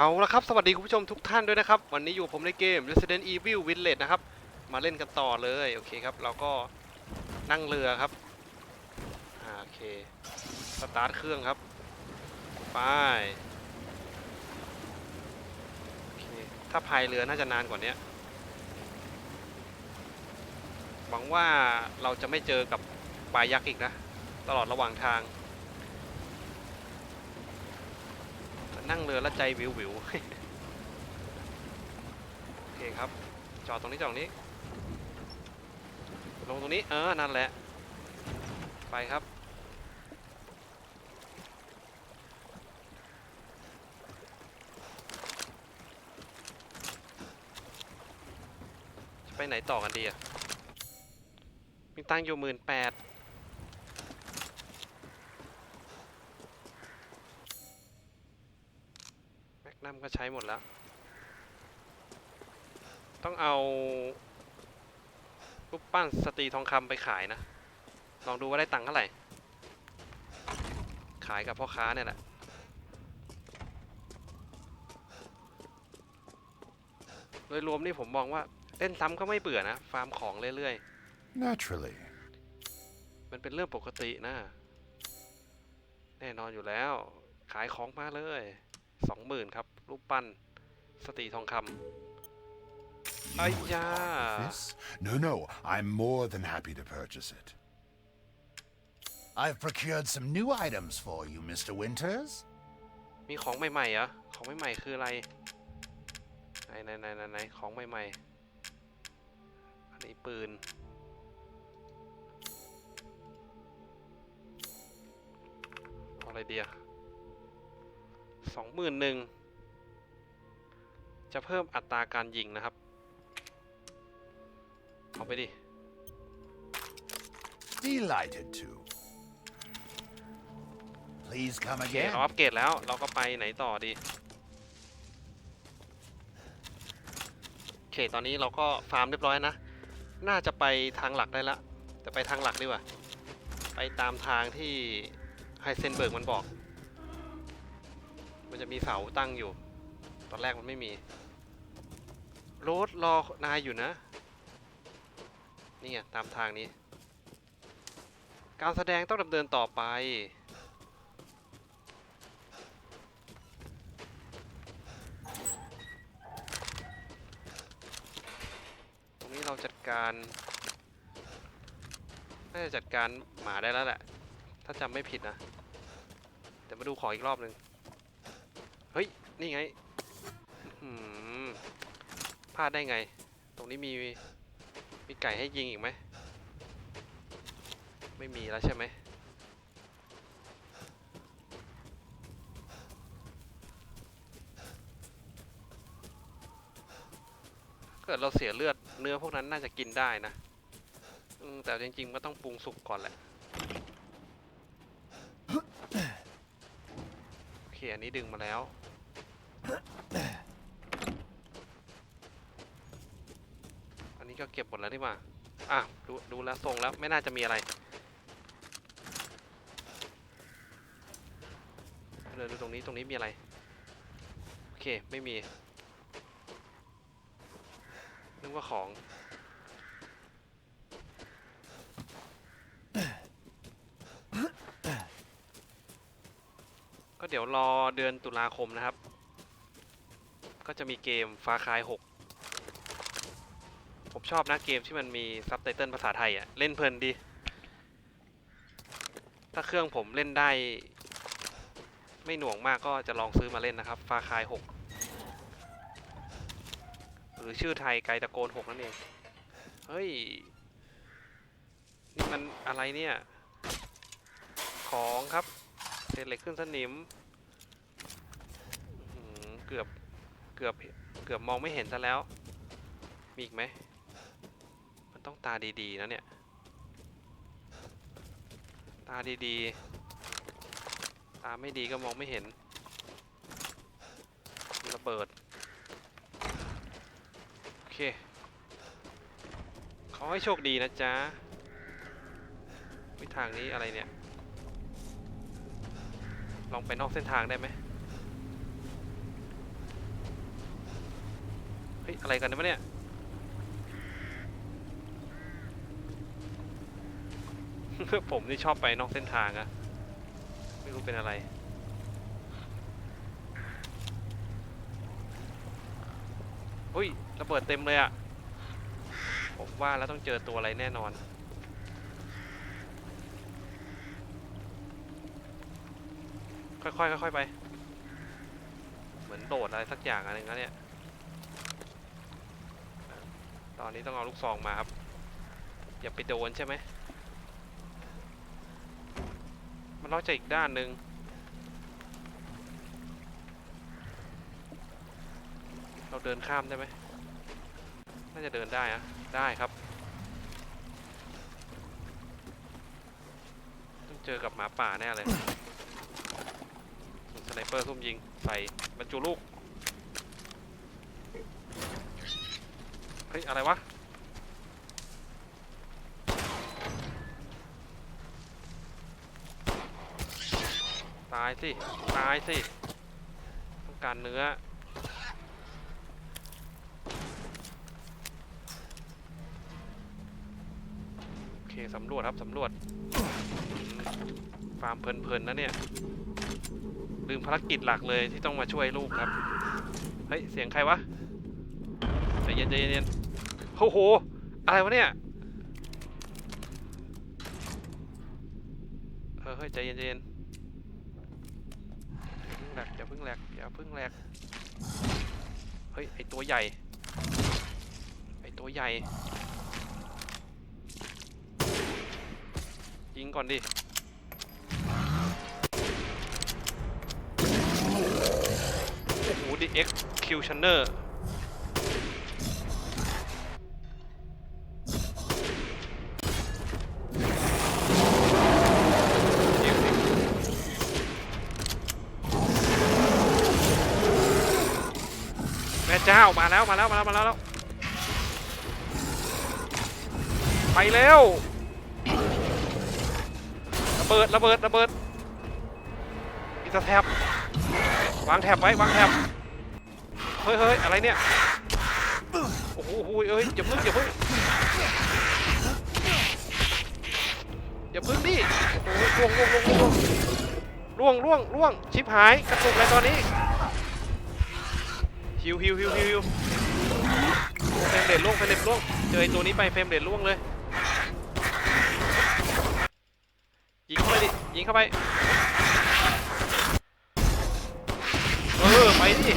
เอาละครับ สวัสดีคุณผู้ชมทุกท่านด้วยนะครับ วันนี้อยู่กับผมในเกม Resident Evil Village นะครับ มาเล่นกันต่อเลย โอเคครับ เราก็นั่งเรือครับ โอเค สตาร์ทเครื่องครับ ไปโอเคถ้าพายเรือน่าจะนานกว่านี้หวังว่าเราจะไม่เจอกับปลายักษ์อีกนะ ตลอดระหว่างทาง นั่งเรือแล้วใจวิววิวโอเคครับ จอดตรงนี้จอดตรงนี้ ลงตรงนี้ เออ นั่นแหละ ไปครับ จะไปไหนต่อกันดีอะ มีตังอยู่หมื่นแปด แมกนัมก็ใช้หมดแล้ว ต้องเอารูปปั้นสตรีทองคำไปขายนะ ลองดูว่าได้ตังค์เท่าไหร่ ขายกับพ่อค้าเนี่ยแหละโดยรวมนี่ผมมองว่าเล่นซ้ำก็ไม่เบื่อนะ ฟาร์มของเรื่อย Naturally. ๆ มันเป็นเรื่องปกตินะ แน่นอนอยู่แล้ว ขายของมาเลยสองหมื่นครับ รูปปั้นสตรีทองคำ You Ay, would yeah. buy this? No, no, I'm more than happy to purchase it. I've procured some new items for you, Mr. Winters. มีของใหม่ๆเหรอ ของใหม่ๆคืออะไร ไหนไหนไหนไหนไหนของใหม่ๆ อันนี้ปืนเอาอะไรเดียสองหมื่นหนึ่ง จะเพิ่มอัตราการยิงนะครับ เอาไปดิ Delighted to. Please come โอเค again. เราอัปเกรดแล้วเราก็ไปไหนต่อดี โอเค ตอนนี้เราก็ฟาร์มเรียบร้อยนะ น่าจะไปทางหลักได้ละ แต่ไปทางหลักดีกว่า ไปตามทางที่ไฮเซนเบิร์กมันบอก มันจะมีเสาตั้งอยู่ ตอนแรกมันไม่มี โรดรอนายอยู่นะ นี่ไงตามทางนี้ การแสดงต้องดำเนินต่อไป ตรงนี้เราจัดการน่าจะจัดการหมาได้แล้วแหละ ถ้าจำไม่ผิดนะ แต่มาดูขออีกรอบหนึ่งเฮ้ย นี่ไง อื้อหือ พลาดได้ไง ตรงนี้มีมีไก่ให้ยิงอีกไหม ไม่มีแล้วใช่ไหมเกิดเราเสียเลือดเนื้อพวกนั้นน่าจะกินได้นะแต่จริงๆก็ต้องปรุงสุกก่อนแหละ โอเค อันนี้ดึงมาแล้ว อันนี้ ก็เก็บหมดแล้วนี่หว่าอะดูดูแล้วทรงแล้วไม่น่าจะมีอะไรเดินดูตรงนี้ตรงนี้มีอะไร โอเค ไม่มี นึกว่าของ ก็เดี๋ยวรอเดือนตุลาคมนะครับ ก็จะมีเกมฟาคาย 6 ชอบนะเกมที่มันมีซับไตเติลภาษาไทยอะ่ะ เล่นเพลินดี ถ้าเครื่องผมเล่นได้ ไม่หน่วงมากก็จะลองซื้อมาเล่นนะครับฟาคาย6หรือชื่อไทยไกตะโกน6นั่นเอง เฮ้ย นี่มันอะไรเนี่ย ของครับเศษเหล็กขึ้นสนิม เกือบ เกือบ เกือบมองไม่เห็นซะแล้ว มีอีกไหม ต้องตาดีๆนะเนี่ย ตาดีๆ ตาไม่ดีก็มองไม่เห็น ระเบิด โอเค ขอให้โชคดีนะจ๊ะวิทางนี้อะไรเนี่ย ลองไปนอกเส้นทางได้ไหมเฮ้ย อะไรกันเนี่ย ผมนี่ชอบไปนอกเส้นทางอะไม่รู้เป็นอะไร อุ้ยระเบิดเต็มเลยอะผมว่าแล้วต้องเจอตัวอะไรแน่นอน ค่อยๆค่อยๆไป เหมือนโดดอะไรสักอย่างอะไรงั้นเนี่ย ตอนนี้ต้องเอาลูกซองมาครับ อย่าไปโดนใช่ไหม มันนอกจากอีกด้านหนึ่งเราเดินข้ามได้ไหมน่าจะเดินได้อะได้ครับ ต้องเจอกับหมาป่าแน่เลยสไนเปอร์ซุ่มยิงใส่บรรจุลูก เฮ้ย อะไรวะ ตายสิ ตายสิ ต้องการเนื้อ โอเค สำรวจครับ สำรวจ ฟาร์มเพลินๆนะเนี่ย ลืมภารกิจหลักเลยที่ต้องมาช่วยลูกครับ เฮ้ย เสียงใครวะใจเย็นใจเย็นโอ้โห อะไรวะเนี่ยเออเฮ้ยใจเย็นใจเย็น อย่าพึ่งแรกเฮ้ย ไอตัวใหญ่ ไอตัวใหญ่ ยิงก่อนดิ โอ้โหดิเอ็กคิวชันเนอร์ เจ้ามาแล้วมาแล้วมาแล้วมาแล้วไปเร็วระเบิดระเบิดระเบิดอีสแทบวางแถบไว้วางแถบเฮ้ยเฮ้ยอะไรเนี่ยโอ้โหเอ้ยอย่าพึ่งอย่าพึ่งอย่าพึ่งดิโอ้โหล่วงล่วงล่วงล่วงล่วงล่วงชิบหายกระตุกเลยตอนนี้ ฮิวฮิวฮิวฮิวฮิวเฟรมเรทล่วงเฟรมเรทล่วงเจอไอ้ตัวนี้ไปเฟรมเรทล่วงเลยยิงเข้าไปดิยิงเข้าไปเออไปดิ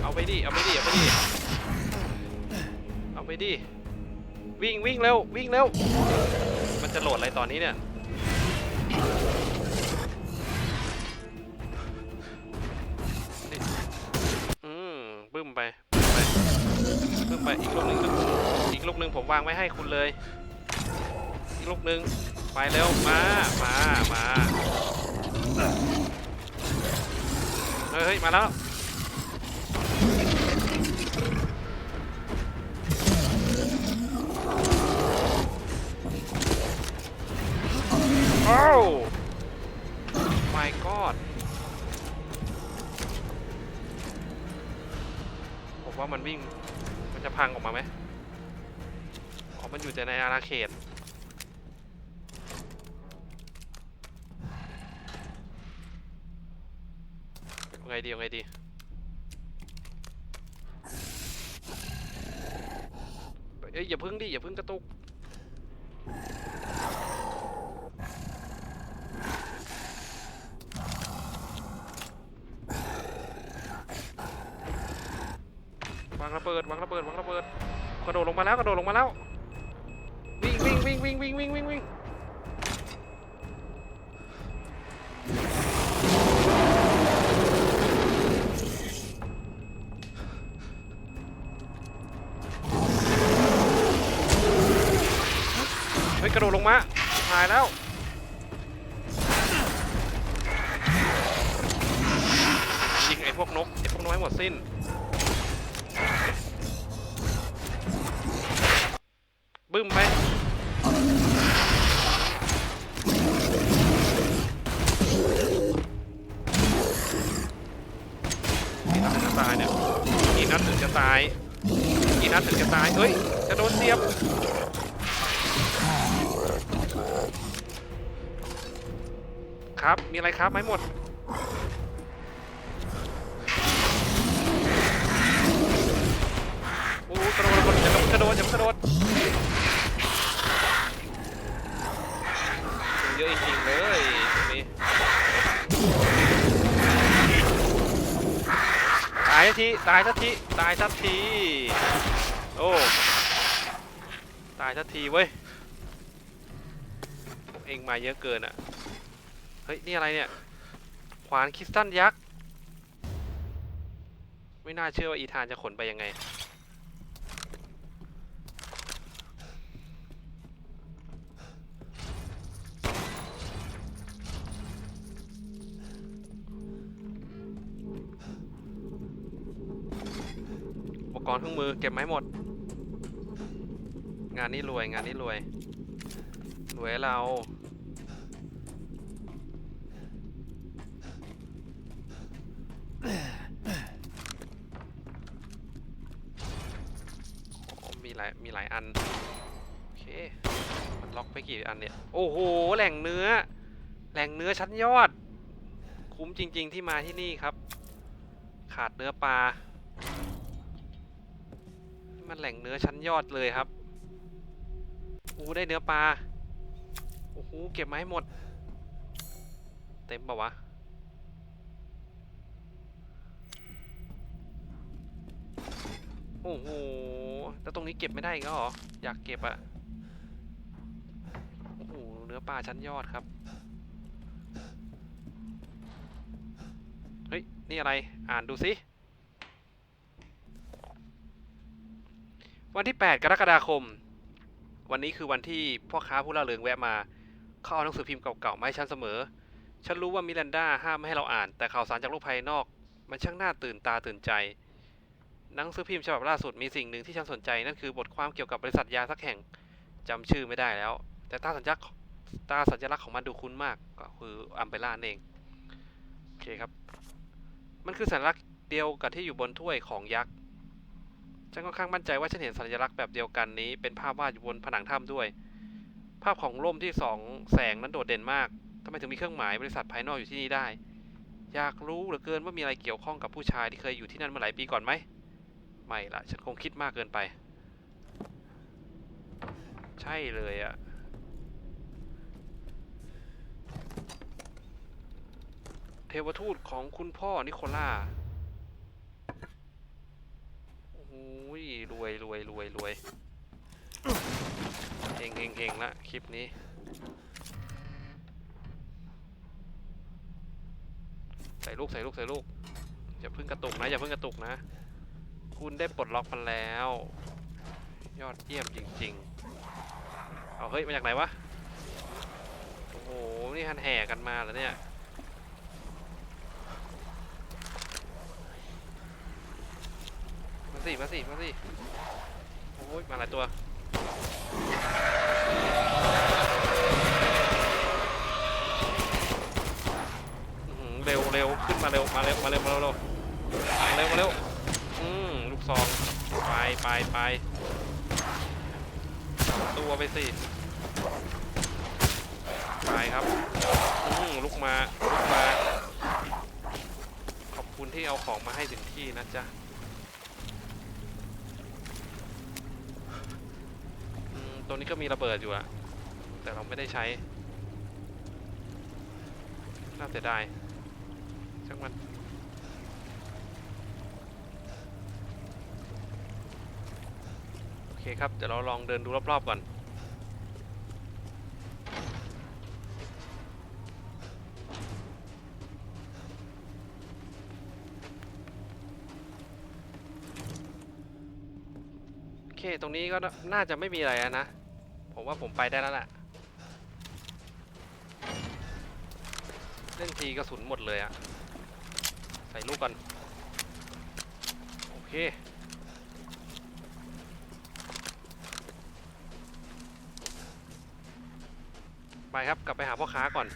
เอาไปดิเอาไปดิเอาไปดิเอาไปดิวิ่งวิ่งเร็ววิ่งเร็วมันจะโหลดอะไรตอนนี้เนี่ย มบึ้มไปบึ้มไปบึ้มไปอีกลูกหนึ่งอีกลูกหนึ่งผมวางไว้ให้คุณเลย อีกลูกหนึ่งไปเร็วมามามาเฮ้ยมาแล้วโอ้ my god ามันวิ่ง มันจะพังออกมาไหมอ๋อมันอยู่แต่ในอาณาเขตเอาไงดีเอาไงดีเอ้ยอย่าพึ่งดิอย่าพึ่งกระตุกางระเบิดวางระเบิดวางระเบิดกระโดดลงมาแล้วกระโดดลงมาแล้ววิ่งวิ่งวิ่งวิ่งวิ่งวิ่งวิ่งวิ่งเฮ้ยกระโดดลงมาหายแล้วยิงไอ้พวกนกไอ้พวกนกให้หมดสิ้น บึ้มไปกี่นัดถึงจะตายเนี่ยกี่นัดถึงจะตายกี่นัดถึงจะตาย เฮ้ย จะโดนเสียบครับ มีอะไรครับ ไม่หมด โอ้โหกระโดดกระโดดกระโดดอย่ากระโดด ยจริงเลยตรงนี้ตายสักทีตายสัทีตายสัทีโอ้ตายสัทีเว้ยเองมาเยอะเกินอะเฮ้ยนี่อะไรเนี่ยขวานคริสตัลยักษ์ไม่น่าเชื่อว่าอีธานจะขนไปยังไง รณ์เครื่องมือเก็บมาให้หมด งานนี้รวยงานนี้รวย รวยเราโอ้มีหลายมีหลายอัน โอเค มันล็อกไปกี่อันเนี่ย โอ้โห แหล่งเนื้อ แหล่งเนื้อชั้นยอด คุ้มจริง ๆ ที่มาที่นี่ครับ ขาดเนื้อปลา มันแหล่งเนื้อชั้นยอดเลยครับอู้ได้เนื้อปลา โอ้โห เก็บมาให้หมด เต็มปะวะ โอ้โห แล้วตรงนี้เก็บไม่ได้กแล้วเหรอ อยากเก็บอะโอ้โห เนื้อปลาชั้นยอดครับ เฮ้ย นี่อะไร อ่านดูสิ วันที่ 8 กรกฎาคม วันนี้คือวันที่พ่อค้าผู้ล่าเริงแวะมา เขาเอาหนังสือพิมพ์เก่าๆมาให้ฉันเสมอ ฉันรู้ว่ามิรันดาห้ามไม่ให้เราอ่าน แต่ข่าวสารจากโลกภายนอก มันช่างน่าตื่นตาตื่นใจ หนังสือพิมพ์ฉบับล่าสุดมีสิ่งหนึ่งที่ฉันสนใจนั่นคือบทความเกี่ยวกับบริษัทยาสักแห่งจำชื่อไม่ได้แล้ว แต่ตราสัญลักษณ์ตาสัญลักษณ์ของมันดูคุ้นมากก็คืออัมเบล่าเองโอเคครับ มันคือสัญลักษณ์เดียวกับที่อยู่บนถ้วยของยักษ์ ฉันค่อนข้างมั่นใจว่าฉันเห็นสัญลักษณ์แบบเดียวกันนี้ เป็นภาพวาดอยู่บนผนังถ้ำด้วย ภาพของร่มที่สองแสงนั้นโดดเด่นมากทำไมถึงมีเครื่องหมายบริษัทภายนอกอยู่ที่นี่ได้ อยากรู้เหลือเกินว่ามีอะไรเกี่ยวข้องกับผู้ชายที่เคยอยู่ที่นั่นเมื่อหลายปีก่อนไหม ไม่ละฉันคงคิดมากเกินไป ใช่เลยอะเทวทูตของคุณพ่อนิโคล่า อ้ยรวยรวยรวยรวยเฮงเฮงเฮงละคลิปนี้ ใส่ลูกใส่ลูกใส่ลูกอย่าเพิ่งกระตุกนะอย่าเพิ่งกระตุกนะ คุณได้ปลดล็อกมันแล้ว ยอดเยี่ยมจริง ๆ เอาเฮ้ยมาจากไหนวะโอ้โหนี่ฮันแห่กันมาแล้วเนี่ย มาสิมาสิมาสิโอ้ยมาหลายตัวเร็วเร็วขึ้นมาเร็วมาเร็วมาเร็วมาเร็วเร็วมาเร็วมาเร็วอืมลูกซองไปไปไปตัวไปสิไปครับอืมลุกมาลุกมา ขอบคุณที่เอาของมาให้ถึงที่นะจ๊ะ อืมตัว นี้ก็มีระเบิดอยู่อะแต่เราไม่ได้ใช้ น่าเสียดายช่างมันโอเคครับ เดี๋ยวเราลองเดินดูรอบๆก่อนโอเคตรงนี้ก็น่าจะไม่มีอะไรนะ ผมว่าผมไปได้แล้วแหละเล่นทีกระสุนหมดเลยอะใส่ลูกก่อน โอเค ไปครับ กลับไปหาพ่อค้าก่อน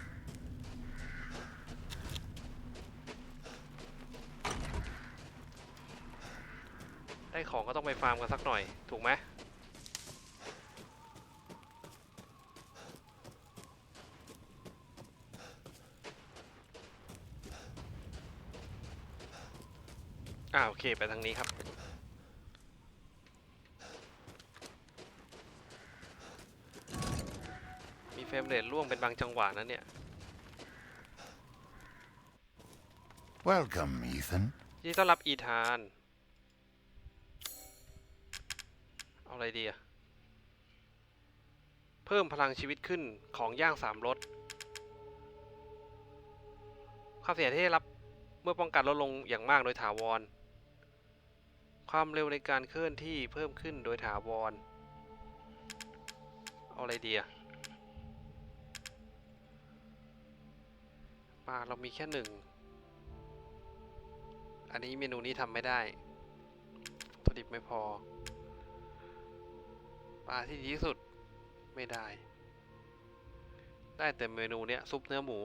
ได้ของก็ต้องไปฟาร์มกันสักหน่อย ถูกไหม โอเค ไปทางนี้ครับ มีเฟรมเรทร่วงเป็นบางจังหวะนะเนี่ย Welcome, Ethan. ยินดีต้อนรับอีธาน เอาอะไรดีอะเพิ่มพลังชีวิตขึ้นของย่างสามรสความเสียหายที่ได้รับเมื่อป้องกันลดลงอย่างมากโดยถาวร ความเร็วในการเคลื่อนที่เพิ่มขึ้นโดยถาวร เอาอะไรดีอะปลาเรามีแค่หนึ่ง อันนี้เมนูนี้ทำไม่ได้วัตถุดิบไม่พอ ปลาที่ดีที่สุดไม่ได้ ได้แต่เมนูเนี้ยซุปเนื้อหมู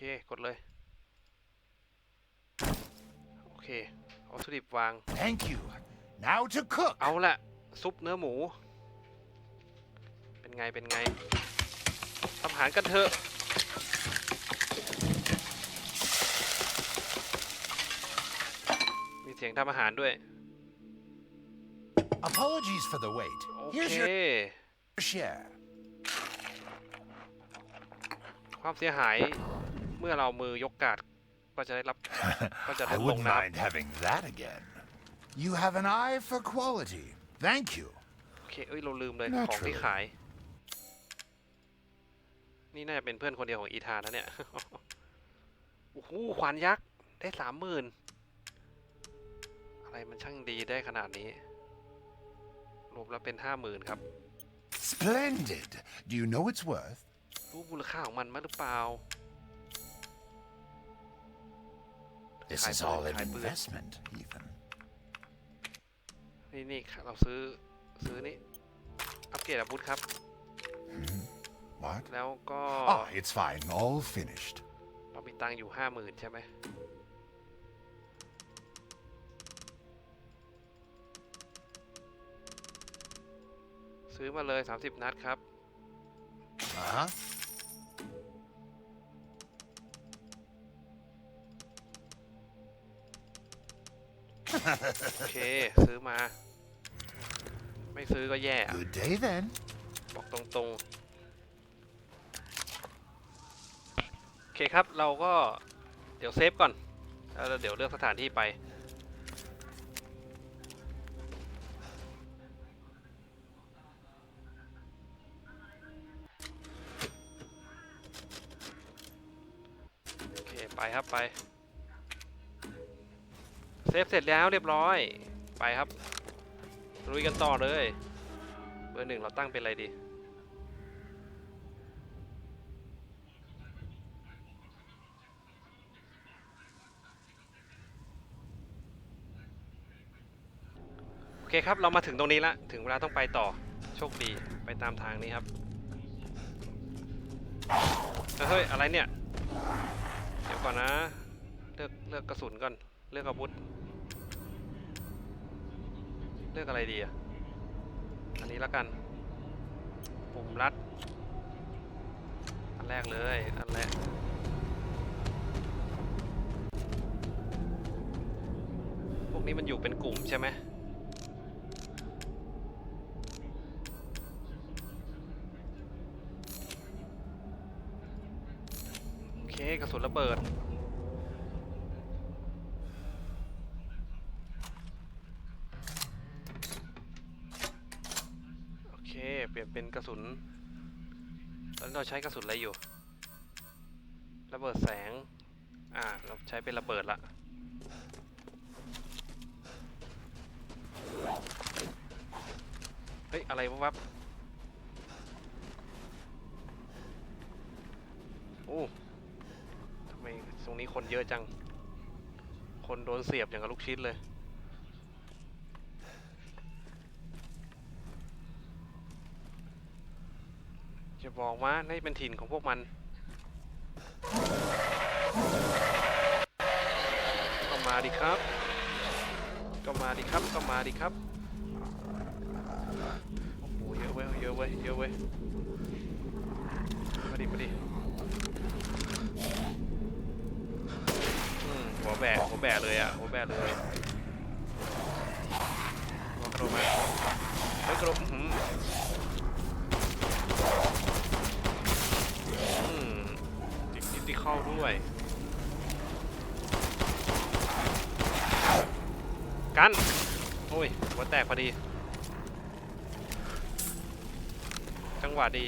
เคกดเลย โอเคเอาวัตถุดิบวาง Thank you. Now to cook. เอาละซุปเนื้อหมู เป็นไงเป็นไงทำอาหารกันเถอะ มีเสียงทำอาหารด้วย Apologies for the wait. โอเค Here's your share. ความเสียหาย เมื่อเรามือยกกาดก็จะได้รับก็จะล I ดลง wouldn't นะ mind having that again. You have an eye for quality. Thank you. โอเคเอ้ยเราลืมเลย Naturally ของที่ขาย นี่น่าจะเป็นเพื่อนคนเดียวของอีธานนะเนี่ย โอ้โหขวานยักษ์ได้สามหมื่นอะไรมันช่างดีได้ขนาดนี้รวมแล้วเป็นห้าหมื่นครับ Splendid. Do you know its worth? รู้มูลค่าของมันมั้ยหรือเปล่า This High is bird, all an high bird. investment, Ethan. นี่นี่ค่ะเราซื้อซื้อนี่อัปเกรดอาวุธครับ What? แล้วก็ Ah, it's fine. All finished. เรามีตังค์อยู่ห้าหมื่นใช่ไหม ซื้อมาเลย 30 นัดครับ Uh-huh. โอเค ซื้อมา ไม่ซื้อก็แย่อะ Good day then. บอกตรงๆ โอเคครับเราก็เดี๋ยวเซฟก่อน แล้วเดี๋ยวเลือกสถานที่ไป โอเค ไปครับไปเซ ฟเสร็จแล้วเรียบร้อย ไปครับลุยกันต่อเลย เบอร์หนึ่งเราตั้งเป็นอะไรดี โอเคครับ เรามาถึงตรงนี้ละ ถึงเวลาต้องไปต่อ โชคดีไปตามทางนี้ครับ เฮ้ย อะไรเนี่ย เดี๋ยวก่อนนะ เลือกเลือกกระสุนก่อน เลือกอาวุธ ลือกอะไรดีอะ อันนี้แล้วกัน ปุ่มรัด อันแรกเลย อันแรกพวกนี้มันอยู่เป็นกลุ่มใช่ไหมโอเคกระสุนระเบิด โอเค เปลี่ยนเป็นกระสุน ตอนนี้ เราใช้กระสุนอะไรอยู่ ระเบิดแสง อ่า เราใช้เป็นระเบิดละเฮ้ย อะไรวะวับโอ้ทำไมตรงนี้คนเยอะจัง คนโดนเสียบอย่างกับลูกชิ้นเลย โจะ บอกว่านี่เป็นถิ่นของพวกมันก็มาดิครับ ก็มาดิครับ ก็มาดิครับ โอ้โห เยอะเว้ย เยอะเว้ย เยอะเว้ย มาดิ มาดิอืมหัวแบะหัวแบะเลยอะ หัวแบะเลยลองกระโดดมาเฮ้ยกระโดด เข้าด้วย กัน โอ้ย หัวแตกพอดี จังหวะดี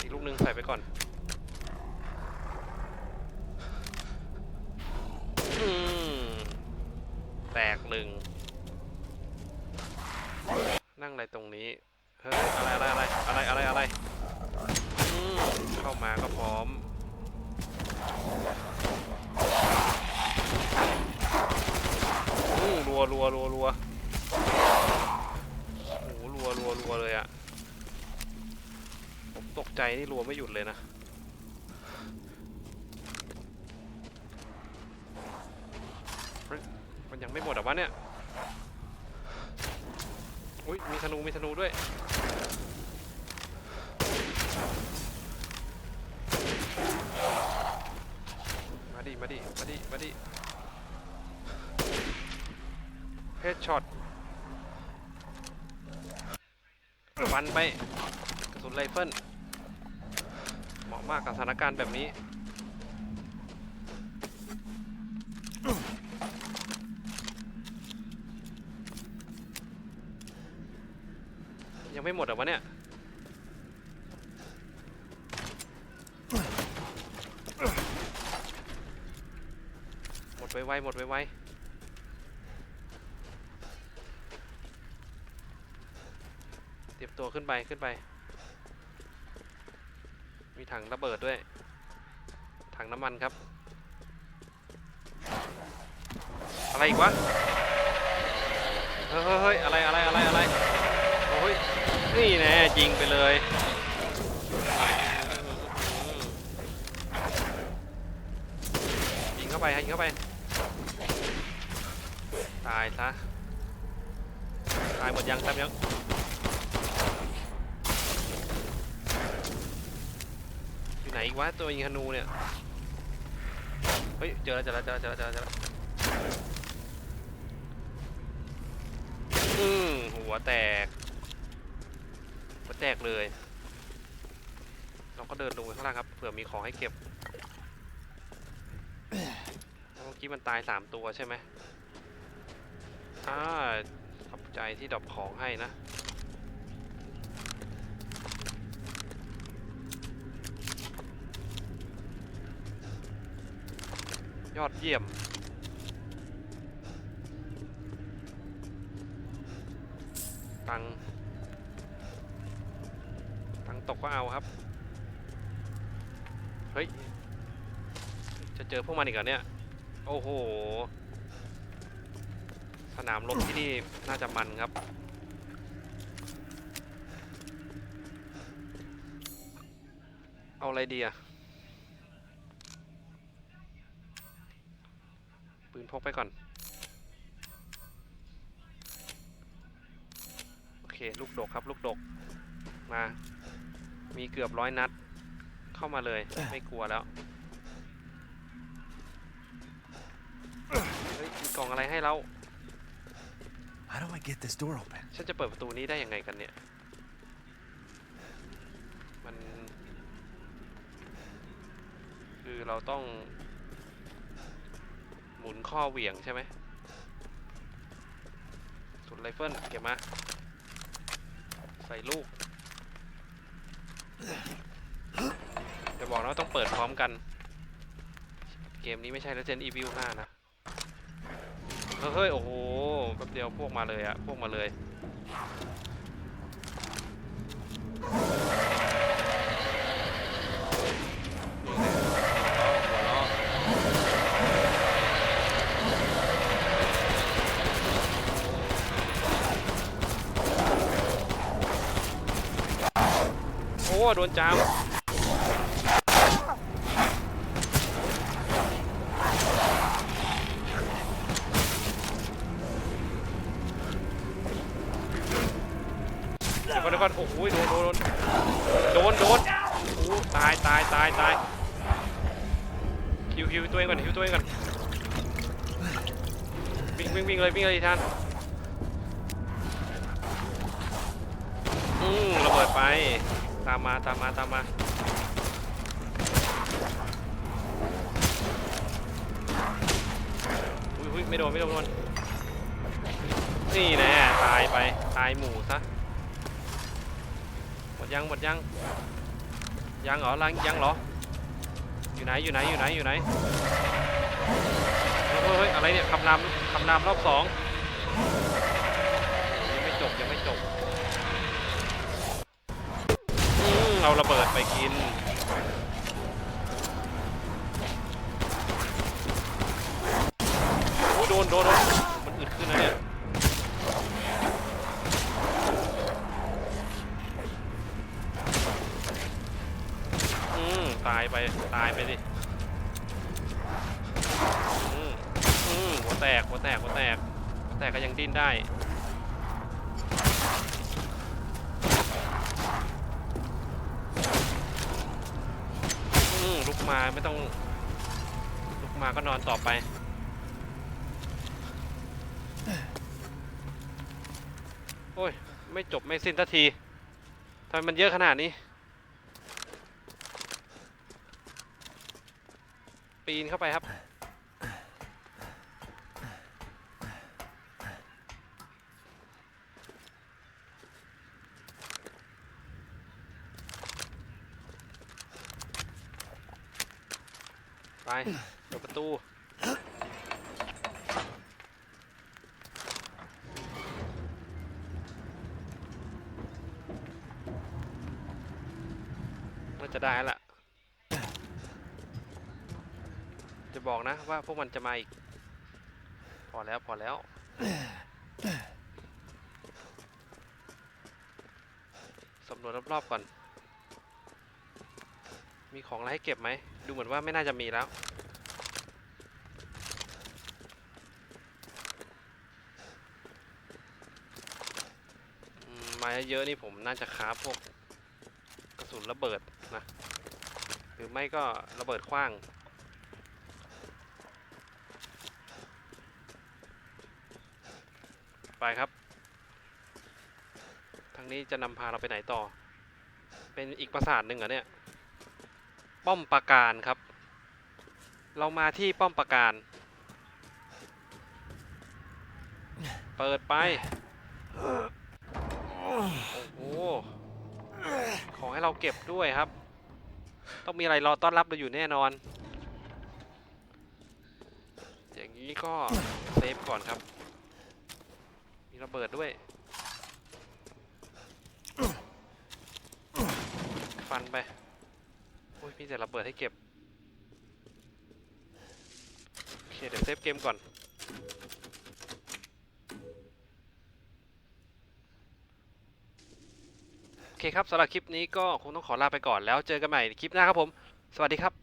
อีกลูกหนึงใส่ไปก่อนแตกหนึ่งนั่งอะไรตรงนี้ เฮ้ย อะไรอะไรอะไรอะไรอะไรอะไรอืมเข้ามาก็พร้อม อู้ รัวรัวรัวโอ้โหรัวรัวรัวเลยอะผมตกใจนี่รัวไม่หยุดเลยนะมันยังไม่หมดเหรอวะเนี่ยอุ้ยมีธนูมีธนูด้วยมาดิมาดิมาดิมาดิ เฮดช็อตฟันไปกระสุนไรเฟิลเหมาะมากกับสถานการณ์แบบนี้ยังไม่หมดเหรอวะเนี่ยหมดไวๆหมดไวๆเตัวขึ้นไปขึ้นไป มีถังระเบิดด้วย ถังน้ำมันครับ อะไรอีกวะ เฮ้ยเฮ้ยอะไรอะไรอะไรอะไรโอ้ยนี่แน่ยิงไปเลยยิงเข้าไปยิงเข้าไป ตายซะ ตายหมดยังตายยัง อีกวะตัวยิงธนูเนี่ย เฮ้ยเจอแล้วเจอแล้วเจอแล้วเจอแล้วเจอแล้วเจอแล้วอืมหัวแตก หัวแตกเลย เราก็เดินลงไปข้างล่างครับเผื่อมีของให้เก็บ เมื่อกี้มันตายสามตัวใช่ไหมอ่าขอบใจที่ดรอปของให้นะ ยอดเยี่ยม ตัง ตังตกก็เอาครับ เฮ้ย จะเจอพวกมันอีกเหรอเนี่ย โอ้โห สนามรบที่นี่น่าจะมันครับเอาอะไรดีอะปืนพก ไปก่อน โอเค ลูกดกครับ ลูกดก มา มีเกือบร้อยนัด เข้ามาเลย ไม่กลัวแล้ว เฮ้ยมีกล่องอะไรให้เรา How do I get this door open? ฉันจะเปิดประตูนี้ได้ยังไงกันเนี่ย มัน คือเราต้อง หมุนข้อเหวี่ยงใช่ไหมสุดไรเฟิลเก็บมา ใส่ลูกจะบอกนะว่าต้องเปิดพร้อมกัน เกมนี้ไม่ใช่ Resident Evil 5 นะ เฮ้ย โอ้โหแป๊บเดียวพวกมาเลยอะพวกมาเลย นี่ไงหัวเราะ โดนจามเดี๋ยวก่อนเดี๋ยวก่อนโอ้โหโดนโดนโดนโดนโดนโอ้ตายตายตายตายฮิวฮิวตัวเองก่อนฮิวตัวเองก่อนวิ่งวิ่งวิ่งเลยวิ่งเลยท่านอืมระเบิดไป ตามมาตามมาตามมาอุ้ยอุ้ยไม่โดนไม่โดนนนี่แน่ตายไปตายหมู่ซะหมดยังหมดยังยังเหรอลังยังเหรออยู่ไหนอยู่ไหนอยู่ไหนอยู่ไหนเฮ้ยเฮ้ยอะไรเนี่ยคำนามคำนามรอบสอง เอาระเบิดไปกิน โอ้โดนโดนโดนมันอึดขึ้นนะเนี่ย อืม ตายไป ตายไปดิ อืม อืม หัวแตก หัวแตก หัวแตก หัวแตกก็ยังดิ้นได้ มาไม่ต้องลุกมาก็นอนต่อไป โอ้ย ไม่จบไม่สิ้นทันทีทำไมมันเยอะขนาดนี้ ปีนเข้าไปครับ ไปเปิดประตู น่าจะได้แล้วล่ะ จะบอกนะว่าพวกมันจะมาอีก พอแล้วพอแล้ว สำรวจรอบๆก่อน มีของอะไรให้เก็บไหม ดูเหมือนว่าไม่น่าจะมีแล้ว มาเยอะๆนี่ผมน่าจะค้าพวกกระสุนระเบิดนะ หรือไม่ก็ระเบิดขว้างไปครับ ทางนี้จะนำพาเราไปไหนต่อ เป็นอีกปราสาทหนึ่งเหรอเนี่ย ป้อมปราการครับ เรามาที่ป้อมปราการ เปิดไป โอ้โห ของให้เราเก็บด้วยครับ ต้องมีอะไรรอต้อนรับเราอยู่แน่นอน อย่างนี้ก็เซฟก่อนครับ มีระเบิดด้วยฟันไป โอ้ยมีแต่ระเบิดให้เก็บ โอเค เดี๋ยวเซฟเกมก่อน โอเคครับสำหรับคลิปนี้ก็คงต้องขอลาไปก่อนแล้วเจอกันใหม่ในคลิปหน้าครับผม สวัสดีครับ